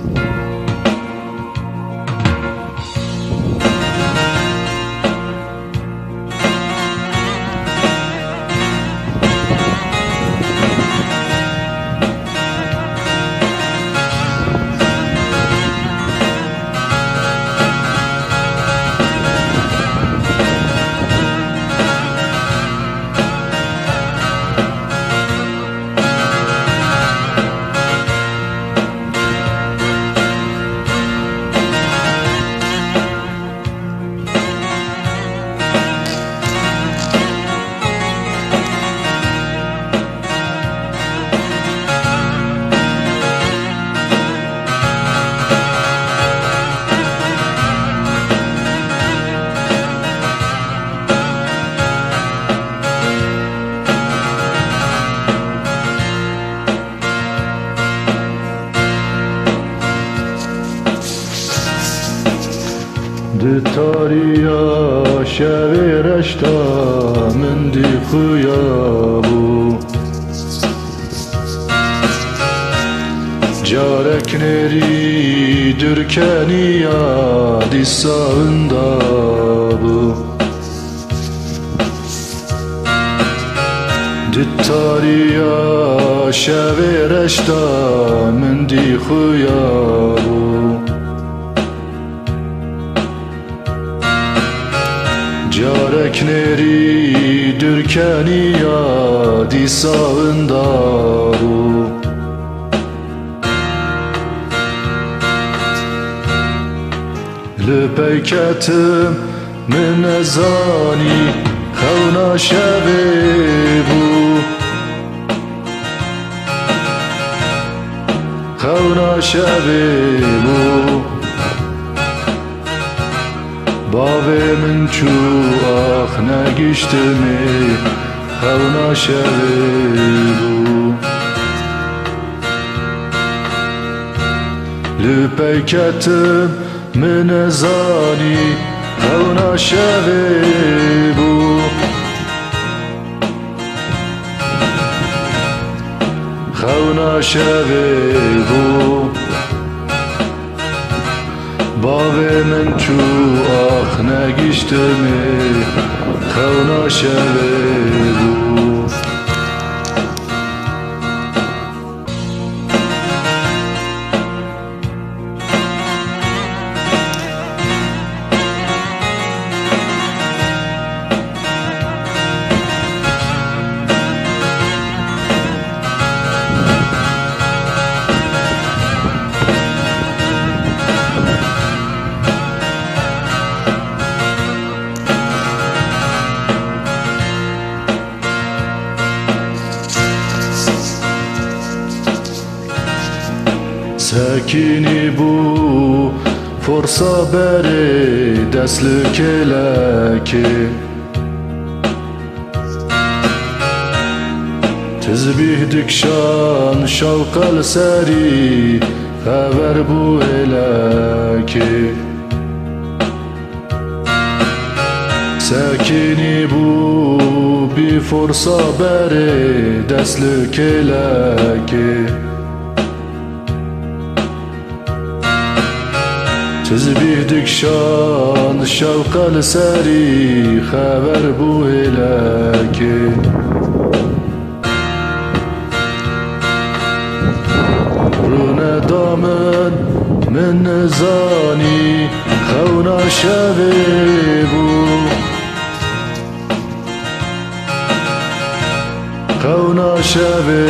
Di şevê reşta min dî xuya bû Carek dîsa winda bû Di tariya şevê reşta min dî xuya bû Carek nerî dürkeniya dîsa winda bû Li peyketim min nezanî xewna şevê ax negiştimê xewna şevê bû Li peyketim min nezanî xewna şevê bû Xewna şevê bû Bavê min çû ax negiştimê xewna Sekini bû forsa berê dest li kêlekê Tizbîh dikşan şewqa li serî xewer bû hêlekê Sekinî bû bî forsa berê Tizbih dikşan şevqa li serî xewer bû hêlekê Rûne damin min nizanî xewna şevê bû Xewna şevê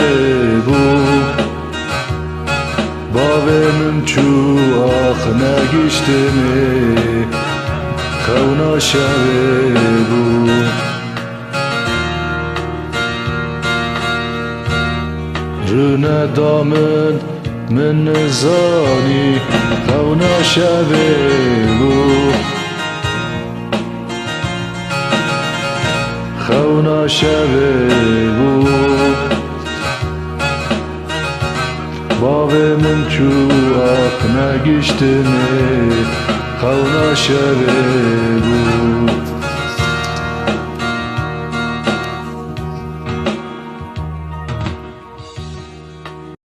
bû بابمم چو آخ نگشتم خونا شوه بو. رون دامن من نزانی خونا شوه بو. خونا شوه ax negiştimê xewna şevê bû